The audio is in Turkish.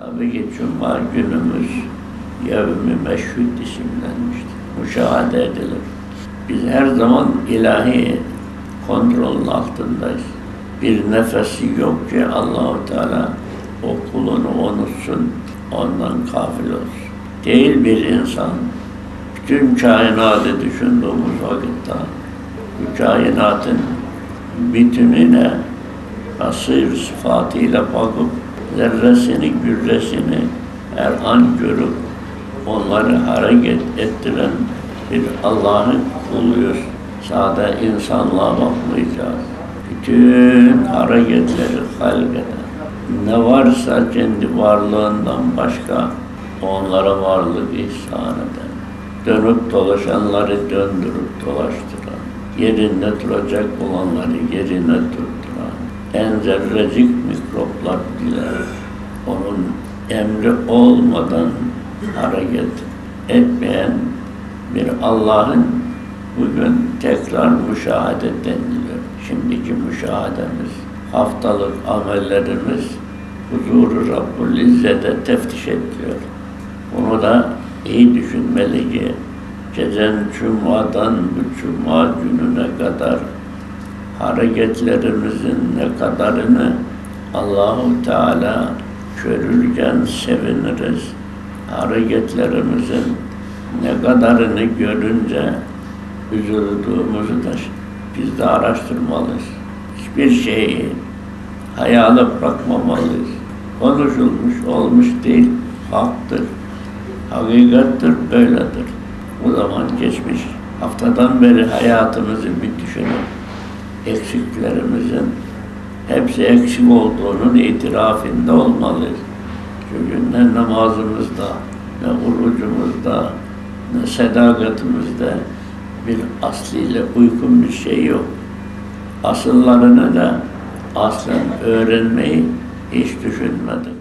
Tabii ki Cuma günümüz yevmi meşhud isimlenmiştir. Müşahede edilir. Biz her zaman ilahi kontrolün altındayız. Bir nefesi yok ki Allahu Teala o kulunu unutsun, ondan gafil olsun. Değil bir insan, bütün kainatı düşündüğümüz vakitte, bu kainatın bütününe asır sıfatıyla bakıp zerresini, gürresini her an görüp onları hareket ettiren bir Allah'ın kuluyuz. Sade insanlığa bakmayacağız. Bütün hareketleri halkeden, ne varsa kendi varlığından başka onlara varlık ihsan eden, dönüp dolaşanları döndürüp dolaştıran, yerinde duracak olanları yerine durduran, en zerrecik mikroplar onun emri olmadan hareket etmeyen bir Allah'ın bugün tekrar müşahede deniliyor. Şimdiki müşahedemiz, haftalık amellerimiz huzuru Rabbul İzzet'e teftiş ediliyor. Bunu da iyi düşünmeli ki gecen Cuma'dan bu Cuma gününe kadar hareketlerimizin ne kadarını Allahu Teala görürken seviniriz. Hareketlerimizin ne kadarını görünce üzüldüğümüzü de biz de araştırmalıyız. Hiçbir şeyi hayale bırakmamalıyız. Konuşulmuş olmuş değil, haktır, hakikattir, böyledir. Bu zaman geçmiş haftadan beri hayatımızı bir düşünün. Eksiklerimizin hepsi eksik olduğunun itirafında olmalıyız. Çünkü ne namazımızda, ne orucumuzda, ne sadakatimizde bir asliyle uygun bir şey yok. Asıllarını da aslen öğrenmeyi hiç düşünmedim.